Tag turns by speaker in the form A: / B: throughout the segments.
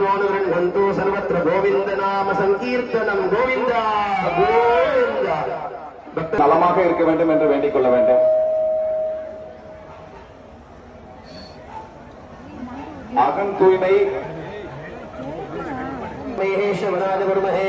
A: ಸಾಧ್ವಾನು ಗೃಹಂತು ಸರ್ವತ್ರ ಗೋವಿಂದ ನಾಮ ಸಂಕೀರ್ತನಂ ಗೋವಿಂದ ಗೋವಿಂದ
B: நலமாக இருக்க வேண்டும் என்று வேண்டிக் கொள்ள வேண்டும். அகன் தூய்மை
A: மேகேஷ் வராது வருமகே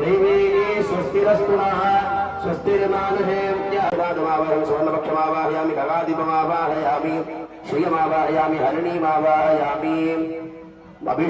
A: दैवेये स्वस्तिरस्तु नः स्वस्तिर्मानुषे वादमावाहं सुवर्णपक्षमावाहयामि खगादीपमावाहयामि श्रियमावाहयामि हरिणीमावाहयामि।